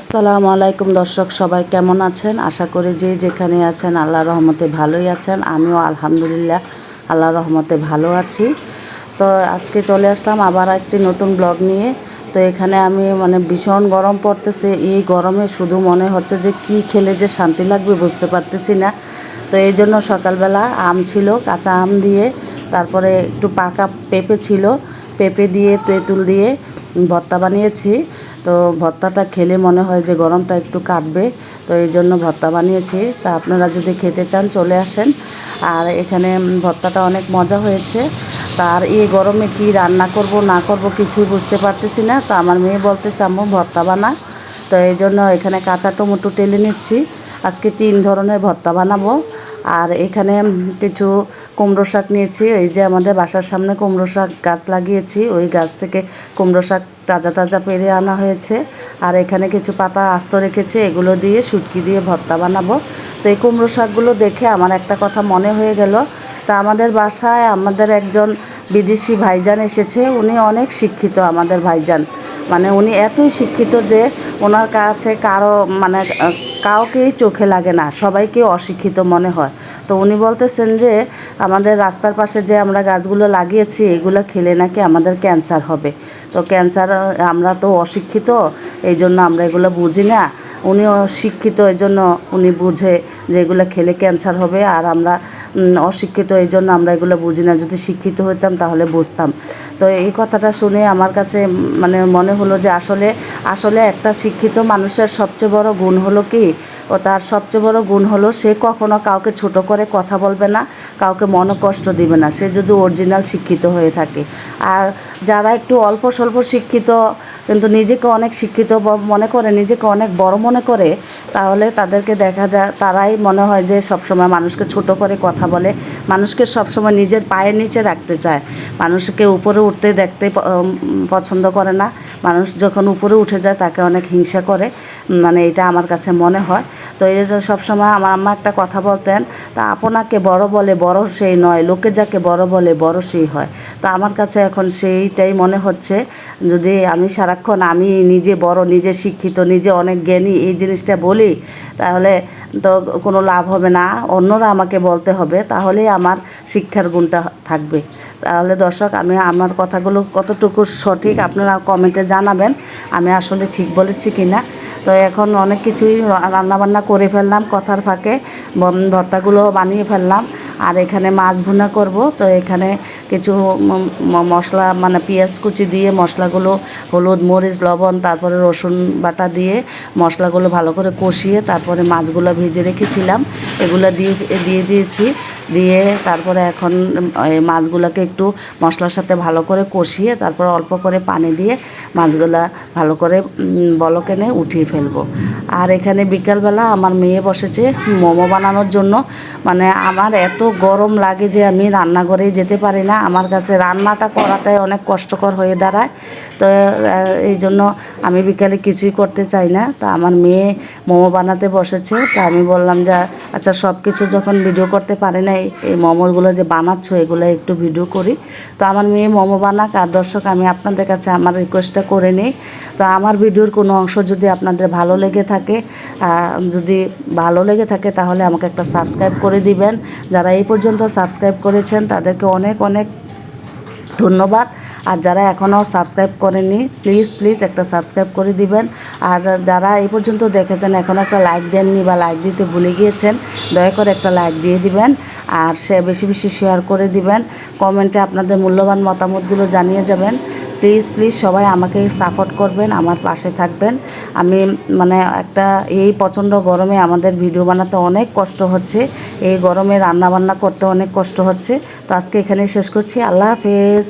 আসসালামু আলাইকুম দর্শক, সবাই কেমন আছেন? আশা করি যে যেখানে আছেন আল্লাহ রহমতে ভালোই আছেন। আমিও আলহামদুলিল্লাহ আল্লাহ রহমতে ভালো আছি। তো আজকে চলে আসলাম আবার একটি নতুন ব্লগ নিয়ে। তো এখানে আমি মানে ভীষণ গরম পড়তেছে। এই গরমে শুধু মনে হচ্ছে যে কি খেলে যে শান্তি লাগবে বুঝতে পারতেছি না। তো এই জন্য সকালবেলা আম ছিল, কাঁচা আম দিয়ে তারপরে একটু পাকা পেঁপে ছিল, পেঁপে দিয়ে তেঁতুল দিয়ে ভর্তা বানিয়েছি। তো ভর্তাটা খেলে মনে হয় যে গরমটা একটু কাটবে, তো এই জন্য ভর্তা বানিয়েছি। তা আপনারা যদি খেতে চান চলে আসেন। আর এখানে ভর্তাটা অনেক মজা হয়েছে। তার এই গরমে কি রান্না করব, না করব কিছুই বুঝতে পারতেছি না। তো আমার মেয়ে বলতেছে, আম্মু, ভর্তা বানা। তো এই জন্য এখানে কাঁচা টমেটো টেলে নিচ্ছি। আজকে তিন ধরনের ভর্তা বানাবো। আর এখানে কিছু কুমড়ো শাক নিয়েছি। এই যে আমাদের বাসার সামনে কুমড়ো শাক গাছ লাগিয়েছি। ওই গাছ থেকে কুমড়ো শাক তাজা তাজা পেরে আনা হয়েছে। আর এখানে কিছু পাতা আস্ত রেখেছে। এগুলো দিয়ে শুটকি দিয়ে ভর্তা বানাবো। তো এই কুমড়ো শাকগুলো দেখে আমার একটা কথা মনে হয়ে গেল তা আমাদের বাসায় আমাদের একজন বিদেশি ভাইজান এসেছে উনি অনেক শিক্ষিত আমাদের ভাইজান। মানে উনি এতই শিক্ষিত যে ওনার কাছে কারও মানে কাউকেই চোখে লাগে না সবাইকে অশিক্ষিত মনে হয়। তো উনি বলতেছেন যে আমাদের রাস্তার পাশে যে আমরা গাছগুলো লাগিয়েছি এগুলো খেলে নাকি আমাদের ক্যান্সার হবে। তো ক্যান্সার আমরা তো অশিক্ষিত এই জন্য আমরা এগুলো বুঝি না। উনিও শিক্ষিত এই জন্য উনি বুঝে যে এগুলো খেলে ক্যান্সার হবে আর আমরা উম, অশিক্ষিত এই জন্য আমরা এগুলো বুঝি না। যদি শিক্ষিত হইতাম তাহলে বুঝতাম। তো এই কথাটা শুনে আমার কাছে মানে মনে হলো যে আসলে আসলে একটা শিক্ষিত মানুষের সবচেয়ে বড় গুণ হলো কি? ও তার সবচেয়ে বড় গুণ হলো সে কখনো কাউকে ছোট করে কথা বলবে না, কাউকে মনকষ্ট দিবে না। সে যদি অরিজিনাল শিক্ষিত হয়ে থাকে। আর যারা একটু অল্প স্বল্প শিক্ষিত, কিন্তু নিজেকে অনেক শিক্ষিত মনে করে, নিজেকে অনেক বড় মনে করে, তাহলে তাদেরকে দেখা যায়, তারাই মনে হয় যে সবসময় মানুষকে ছোট করে কথা বলে মানুষকে সবসময় নিজের পায়ের নিচে রাখতে চায়। মানুষকে উপরে উঠতে দেখতে পছন্দ করে না। মানুষ যখন উপরে উঠে যায় তাকে অনেক হিংসা করে মানে এটা আমার কাছে মনে হয়। তো এই যে সবসময় আমার আম্মা একটা কথা বলতেন, তা আপনাকে বড় বলে বড় সেই নয়, লোকে যাকে বড় বলে বড় সেই হয়। তো আমার কাছে এখন সেইটাই মনে হচ্ছে, যদি আমি সারাক্ষণ আমি নিজে বড়, নিজে শিক্ষিত, নিজে অনেক জ্ঞানী এই জিনিসটা বলি, তাহলে তো কোনো লাভ হবে না। অন্যরা আমাকে বলতে হবে, তাহলেই আমার শিক্ষার গুণটা থাকবে। তাহলে দর্শক, আমি আমার কথাগুলো কতটুকু সঠিক আপনারা কমেন্টে জানাবেন, আমি আসলে ঠিক বলেছি কি না তো এখন অনেক কিছুই রান্নাবান্না করে ফেললাম, কথার ফাঁকে ভর্তাগুলো বানিয়ে ফেললাম। আর এখানে মাছ ভুনা করব, তো এখানে কিছু মশলা মানে পেঁয়াজ কুচি দিয়ে মশলাগুলো, হলুদ, মরিচ, লবণ, তারপরে রসুন বাটা দিয়ে মশলাগুলো ভালো করে কষিয়ে তারপরে মাছগুলো ভেজে রেখেছিলাম। এগুলো দিয়ে দিয়ে দিয়েছি। দিয়ে তারপরে এখন মাছগুলোকে একটু মশলার সাথে ভালো করে কষিয়ে তারপর অল্প করে পানি দিয়ে মাছগুলা ভালো করে উম, বলক এনে উঠিয়ে ফেলব। আর এখানে বিকালবেলা আমার মেয়ে বসেছে মোমো বানানোর জন্য। মানে আমার এত গরম লাগে যে আমি রান্নাঘরেই যেতে পারি না। আমার কাছে রান্নাটা করাটাই অনেক কষ্টকর হয়ে দাঁড়ায়। তো এই জন্য আমি বিকালে কিছুই করতে চাই না। তা আমার মেয়ে মোমো বানাতে বসেছে। তা আমি বললাম যে আচ্ছা সব কিছু যখন ভিডিও করতে পারে না এই- মোমোগুলো যে বানাচ্ছ, এগুলো একটু ভিডিও করি। তো আমার মেয়ে মোমো বানাক, আর দর্শক, আমি আপনাদের কাছে আমার রিকোয়েস্টটা করে নিই। তো আমার ভিডিওর কোনো অংশ যদি আপনাদের ভালো লেগে থাকে যদি ভালো লেগে থাকে, তাহলে আমাকে একটা সাবস্ক্রাইব করে দিবেন। যারা এই পর্যন্ত সাবস্ক্রাইব করেছেন, তাদেরকে অনেক অনেক ধন্যবাদ। আর যারা এখনও সাবস্ক্রাইব করেনি প্লিজ প্লিজ একটা সাবস্ক্রাইব করে দিবেন। আর যারা এই পর্যন্ত দেখেছেন, এখনও একটা লাইক দেননি বা লাইক দিতে ভুলে গিয়েছেন, দয়া করে একটা লাইক দিয়ে দিবেন। আর সে বেশি বেশি শেয়ার করে দিবেন। কমেন্টে আপনাদের মূল্যবান মতামতগুলো জানিয়ে যাবেন। প্লিজ প্লিজ সবাই আমাকে সাপোর্ট করবেন, আমার পাশে থাকবেন। আমি মানে একটা, এই প্রচণ্ড গরমে আমাদের ভিডিও বানাতে অনেক কষ্ট হচ্ছে। এই গরমে রান্না বান্না করতে অনেক কষ্ট হচ্ছে। তো আজকে এখানে শেষ করছি। আল্লাহ হাফেজ।